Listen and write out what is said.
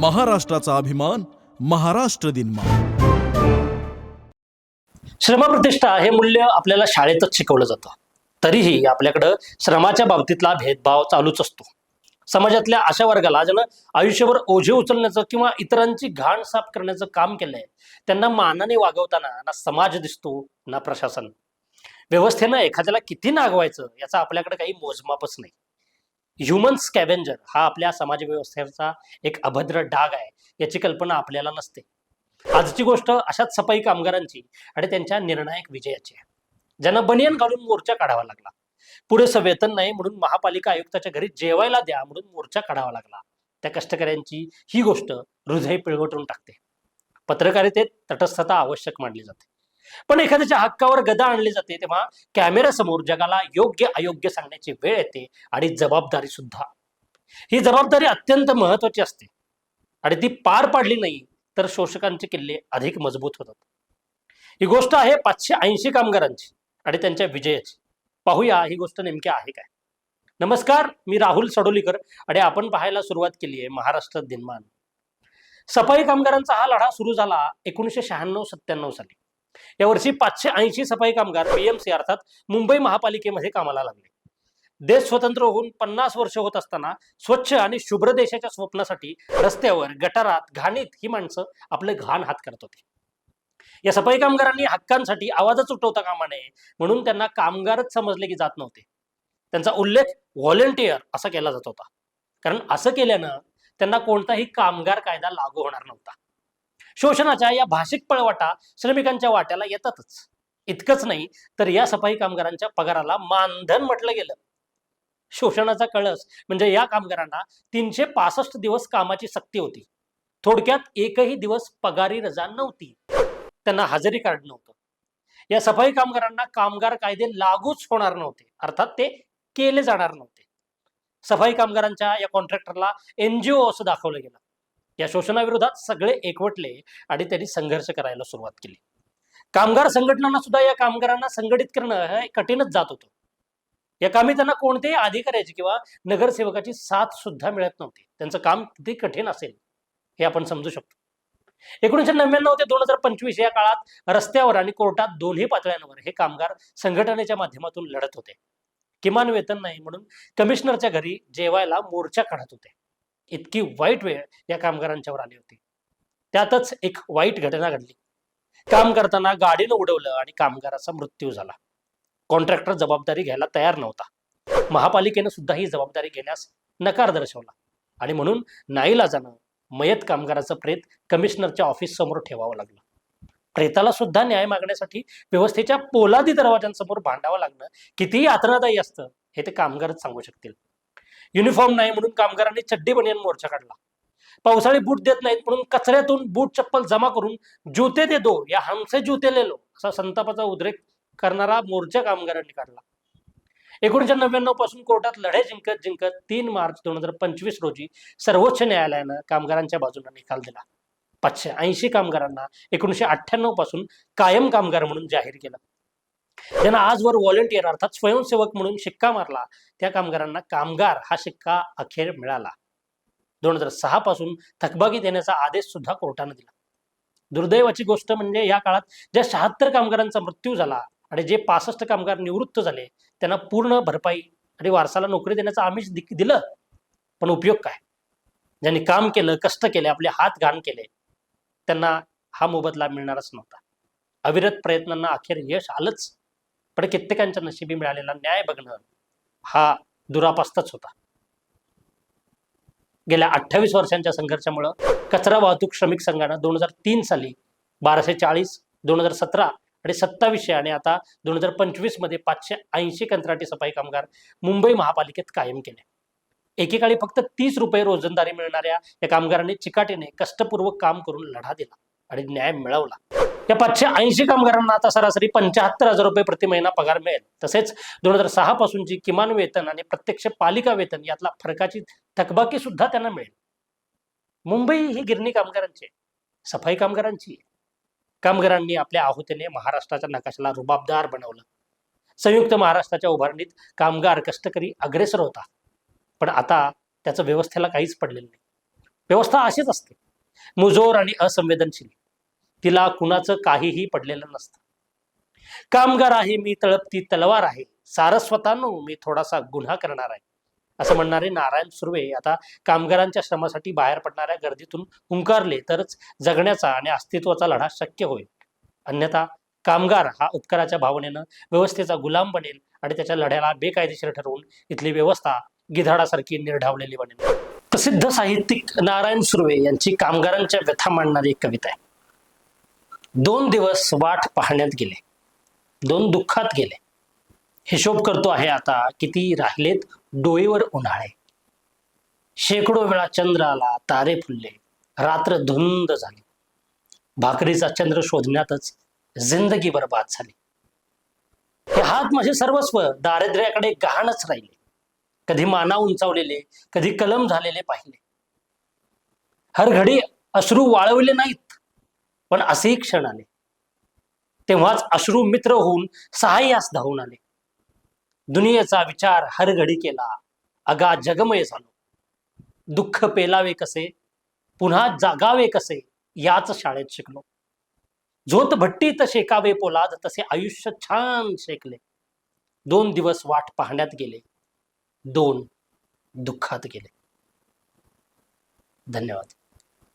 महाराष्ट्राचा अभिमान महाराष्ट्र दिन श्रमप्रतिष्ठा हे मूल्य आपल्याला शाळेतच शिकवलं जातं. तरीही आपल्याकडं श्रमाच्या बाबतीतला भेदभाव चालूच असतो. समाजातल्या अशा वर्गाला ज्यानं आयुष्यभर ओझे उचलण्याचं किंवा इतरांची घाण साफ करण्याचं काम केलंय त्यांना मानाने वागवताना ना समाज दिसतो ना प्रशासन. व्यवस्थेनं एखाद्याला किती नागवायचं याचा आपल्याकडे काही मोजमापच नाही. ह्युमन स्कॅव्हेंजर हा आपल्या समाज व्यवस्थेचा एक अभद्र डाग आहे याची कल्पना आपल्याला नसते. आजची गोष्ट अशाच सफाई कामगारांची आणि त्यांच्या निर्णायक विजयाची आहे. ज्यांना बनियन घालून मोर्चा काढावा लागला. पुरेसं वेतन नाही म्हणून महापालिका आयुक्ताच्या घरी जेवायला द्या म्हणून मोर्चा काढावा लागला. त्या कष्टकऱ्यांची ही गोष्ट हृदय पिळवटून टाकते. पत्रकारितेत तटस्थता आवश्यक मानली जाते. पण एखाद्याच्या हक्कावर गदा आणली जाते तेव्हा कॅमेऱ्यासमोर जगाला योग्य अयोग्य सांगण्याची वेळ येते आणि जबाबदारी सुद्धा. ही जबाबदारी अत्यंत महत्वाची असते. आणि ती पार पाडली नाही तर शोषकांचे किल्ले अधिक मजबूत होतात. ही गोष्ट आहे पाचशे ऐंशी कामगारांची आणि त्यांच्या विजयाची. पाहूया ही गोष्ट नेमकी आहे काय? नमस्कार मी राहुल सडोलीकर आणि आपण पाहायला सुरुवात केली आहे महाराष्ट्र दिनमान. सफाई कामगारांचा हा लढा सुरू झाला एकोणीसशे शहाण्णव सत्त्याण्णव साली. यावर्षी पाचशे ऐंशी सफाई कामगार पीएमसी अर्थात मुंबई महापालिकेमध्ये कामाला लागले. देश स्वतंत्र होऊन पन्नास वर्ष होत असताना स्वच्छ आणि शुभ्र देशाच्या स्वप्नासाठी रस्त्यावर गटारात घाणीत ही माणसं आपले घाण हात करत होती. या सफाई कामगारांनी हक्कांसाठी आवाजच उठवता कामा नये म्हणून त्यांना कामगारच समजले की जात नव्हते. त्यांचा उल्लेख व्हॉलेंटियर असा केला जात होता. कारण असं केल्यानं त्यांना कोणताही कामगार कायदा लागू होणार नव्हता. शोषणाच्या या भाषिक पळवाटा श्रमिकांच्या वाट्याला येतातच. इतकंच नाही तर या सफाई कामगारांच्या पगाराला मानधन म्हटलं गेलं. शोषणाचा कळस म्हणजे या कामगारांना तीनशे पासष्ट दिवस कामाची सक्ती होती. थोडक्यात एकही दिवस पगारी रजा नव्हती. त्यांना हजेरी कार्ड नव्हतं या सफाई कामगारांना कामगार कायदे लागूच होणार नव्हते. अर्थात ते केले जाणार नव्हते. सफाई कामगारांच्या या कॉन्ट्रॅक्टरला एनजीओ असं दाखवलं गेलं. या शोषणाविरोधात सगळे एकवटले आणि त्यांनी संघर्ष करायला सुरुवात केली. कामगार संघटनांना सुद्धा या कामगारांना संघटित करणं हे कठीणच जात होतं. या कामी त्यांना कोणत्याही अधिकाऱ्याची किंवा नगरसेवकाची साथ सुद्धा मिळत नव्हती. त्यांचं काम किती कठीण असेल हे आपण समजू शकतो. एकोणीशे नव्याण्णव ते दोन हजार पंचवीस या काळात रस्त्यावर आणि कोर्टात दोन्ही पातळ्यांवर हे कामगार संघटनेच्या माध्यमातून लढत होते. किमान वेतन नाही म्हणून कमिशनरच्या घरी जेवायला मोर्चा काढत होते. इतकी वाईट वेळ या कामगारांच्यावर आली होती. त्यातच एक वाईट घटना घडली. काम करताना गाडीनं उडवलं आणि कामगाराचा मृत्यू झाला. कॉन्ट्रॅक्टर जबाबदारी घ्यायला तयार नव्हता. महापालिकेनं सुद्धा ही जबाबदारी घेण्यास नकार दर्शवला. आणि म्हणून नाईलाजानं मयत कामगाराचं प्रेत कमिशनरच्या ऑफिस समोर ठेवावं लागलं. प्रेताला सुद्धा न्याय मागण्यासाठी व्यवस्थेच्या पोलादी दरवाजांसमोर भांडावं लागणं कितीही आतनादायी असतं हे ते कामगारच सांगू शकतील. युनिफॉर्म नाही म्हणून कामगारांनी चड्डी बनियन मोर्चा काढला. पावसाळी बूट देत नाहीत म्हणून कचऱ्यातून बूट चप्पल जमा करून जुते दे दो या हमसे जुते ले लो असा संतापाचा उद्रेक करणारा मोर्चा कामगारांनी काढला. एकोणीशे नव्याण्णवपासून कोर्टात लढे जिंकत जिंकत तीन मार्च दोन हजार पंचवीस रोजी सर्वोच्च न्यायालयानं कामगारांच्या बाजूने निकाल दिला. पाचशे ऐंशी कामगारांना एकोणीशे अठ्ठ्याण्णवपासून कायम कामगार म्हणून जाहीर केलं. ज्यांना आजवर व्हॉलेंटियर अर्थात स्वयंसेवक म्हणून शिक्का मारला. त्या कामगारांना कामगार हा शिक्का अखेर मिळाला. दोन हजार सहा पासून थकबाकी देण्याचा आदेश सुद्धा कोर्टानं दिला. दुर्दैवाची गोष्ट म्हणजे या काळात ज्या शहात्तर कामगारांचा मृत्यू झाला आणि जे पासष्ट कामगार निवृत्त झाले त्यांना पूर्ण भरपाई आणि वारसाला नोकरी देण्याचं आमिष दिलं. पण उपयोग काय? ज्यांनी काम केलं कष्ट केले आपले हात घाण केले त्यांना हा मोबदला मिळणारच नव्हता. अविरत प्रयत्नांना अखेर यश आलंच. पण कित्येकांच्या नशिबी मिळालेला न्याय बघणं हा दुरापास्तच होता. गेल्या अठ्ठावीस वर्षांच्या संघर्षामुळं कचरा वाहतूक श्रमिक संघानं दोन हजार तीन साली बाराशे चाळीस दोन हजार सतरा आणि सत्तावीसशे आणि आता दोन हजार पंचवीसमध्ये पाचशे ऐंशी कंत्राटी सफाई कामगार मुंबई महापालिकेत कायम केले. एकेकाळी फक्त तीस रुपये रोजंदारी मिळणाऱ्या या कामगारांनी चिकाटीने कष्टपूर्वक काम करून लढा दिला आणि न्याय मिळवला. या पाचशे ऐंशी कामगारांना आता सरासरी पंच्याहत्तर हजार रुपये प्रति महिना पगार मिळेल. तसेच दोन हजार सहा पासूनची किमान वेतन आणि प्रत्यक्ष पालिका वेतन यातला फरकाची थकबाकी सुद्धा त्यांना मिळेल. मुंबई ही गिरणी कामगारांची आहे, सफाई कामगारांची आहे. कामगारांनी आपल्या आहुतीने महाराष्ट्राच्या नकाशाला रुबाबदार बनवलं. संयुक्त महाराष्ट्राच्या उभारणीत कामगार कष्टकरी अग्रेसर होता. पण आता त्याचं व्यवस्थेला काहीच पडलेलं नाही. व्यवस्था अशीच असते. मुजोर आणि असंवेदनशील. तिला कुणाचं काहीही पडलेलं नसतं. कामगार आहे मी तळपती तलवार आहे. सारस्वतानो मी थोडासा गुन्हा करणार आहे. असं म्हणणारे नारायण सुर्वे आता कामगारांच्या श्रमासाठी बाहेर पडणाऱ्या गर्दीतून हुंकारले तरच जगण्याचा आणि अस्तित्वाचा लढा शक्य होईल. अन्यथा कामगार हा उपकाराच्या भावनेनं व्यवस्थेचा गुलाम बनेल आणि त्याच्या लढ्याला बेकायदेशीर ठरवून इथली व्यवस्था गिधाडासारखी निर्ढावलेली बनेल. प्रसिद्ध साहित्यिक नारायण सुर्वे यांची कामगारांच्या व्यथा मांडणारी एक कविता आहे. दोन दिवस वाट पाहण्यात गेले. दोन दुःखात गेले. हिशोब करतो आहे आता किती राहिलेत डोईवर उन्हाळे. शेकडो वेळा चंद्र आला तारे फुलले. रात्र धुंद झाली. भाकरीचा चंद्र शोधण्यातच जिंदगी बरबाद झाली. हे हात माझे सर्वस्व दारिद्र्याकडे गहाणच राहिले. कधी माना उंचावलेले कधी कलम झालेले पाहिले. हर घडी अश्रू वाळवले नाहीत. पण असेही क्षण आले. तेव्हाच अश्रू मित्र होऊन सहाय्यास धावून आले. दुनियेचा विचार हरघडी केला. अगा जगमय झालो. दुःख पेलावे कसे? पुन्हा जागावे कसे? याच शाळेत शिकलो. झोत भट्टीत शेकावे पोलाद तसे आयुष्य छान शेकले. दोन दिवस वाट पाहण्यात गेले. दोन दुःखात गेले. धन्यवाद.